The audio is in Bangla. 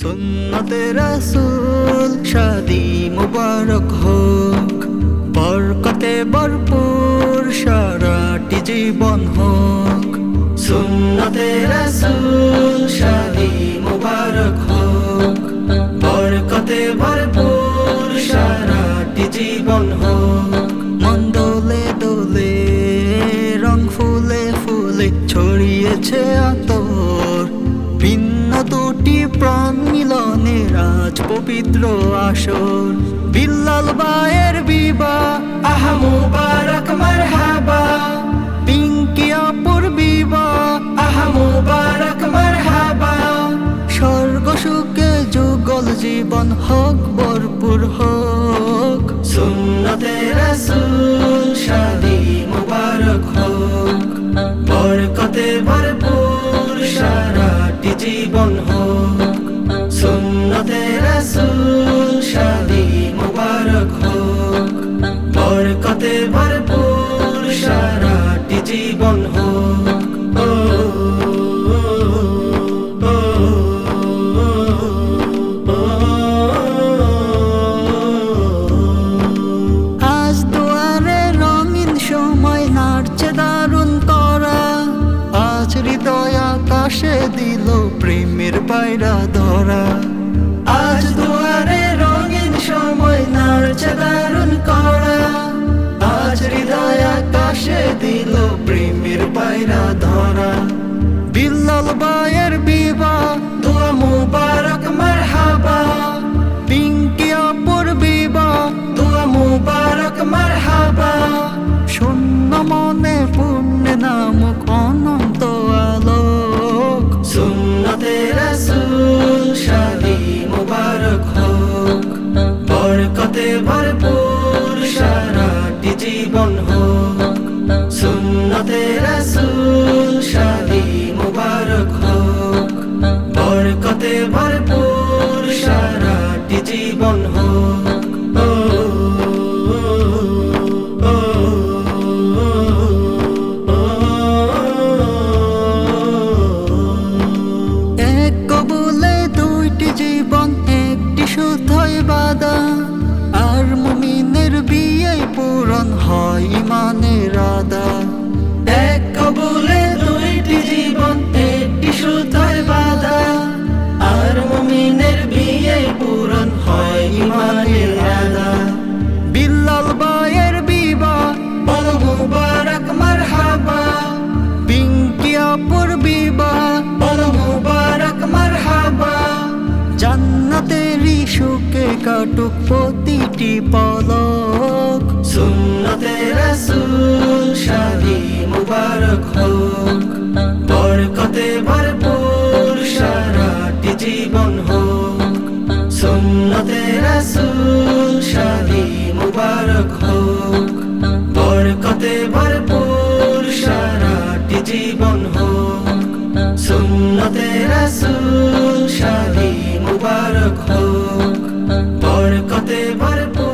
সুন্নতে রাসূল, শাদি মুবারক হোক, বরকতে ভরপুর সারাটি জীবন হোক। সুন্নতে রাসূল, শাদি মুবারক হোক, বরকতে ভরপুর সারাটি জীবন হোক। মন দোলে দোলে, রং ফুলে ফুলে ছড়িয়েছে আতর পবিত্র আসর। বিল্লাল বায়ের বিবা, আহা মুবারক, মারহাবা। পিঙ্কি আপুর বিবা, আহা মুবারক, মারহাবা। স্বর্গ সুখে যুগল জীবন হক, ভরপুর হোক। জীবন হোক। আজ দুয়ারে রঙিন সময় নাড়ছে দারুণ করা আজ হৃদয় আকাশে দিল প্রেমের পায়রা ধরা পায়রা ধরা বিল্লাল বায়ের বিবা বাদা আর মুমিনের বিয়ে পূরণ হয় ইমানের আদা। কাটুক প্রতিটি পলক। সুন্নতে রাসূল শাদি মুবারক হোক, বরকতে ভরপুর সারাটি জীবন হোক। সুন্নতে রাসূল শাদি মুবারক হোক, বরকতে ভরপুর সারাটি জীবন হোক। সুন্নতে রাসূল শাদি মুবারক হোক भरपूर